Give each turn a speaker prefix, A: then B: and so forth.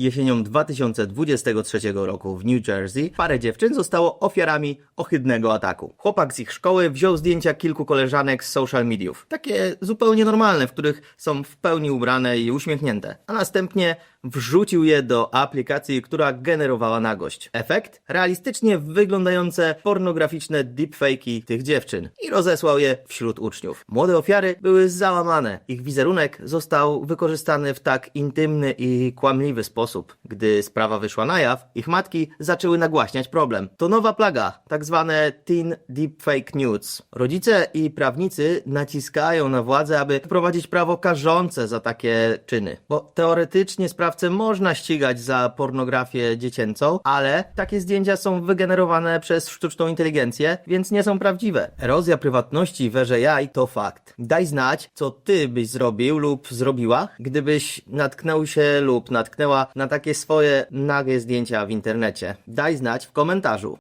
A: Jesienią 2023 roku w New Jersey parę dziewczyn zostało ofiarami ohydnego ataku. Chłopak z ich szkoły wziął zdjęcia kilku koleżanek z social mediów. Takie zupełnie normalne, w których są w pełni ubrane i uśmiechnięte. A następnie wrzucił je do aplikacji, która generowała nagość. Efekt? Realistycznie wyglądające pornograficzne deepfake'i tych dziewczyn i rozesłał je wśród uczniów. Młode ofiary były załamane. Ich wizerunek został wykorzystany w tak intymny i kłamliwy sposób. Gdy sprawa wyszła na jaw, ich matki zaczęły nagłaśniać problem. To nowa plaga, tak zwane teen deepfake nudes. Rodzice i prawnicy naciskają na władzę, aby wprowadzić prawo karzące za takie czyny. Bo teoretycznie sprawcę można ścigać za pornografię dziecięcą, ale takie zdjęcia są wygenerowane przez sztuczną inteligencję, więc nie są prawdziwe. Erozja prywatności w erze jaj to fakt. Daj znać, co ty byś zrobił lub zrobiła, gdybyś natknął się lub natknęła na takie swoje nagie zdjęcia w internecie. Daj znać w komentarzu.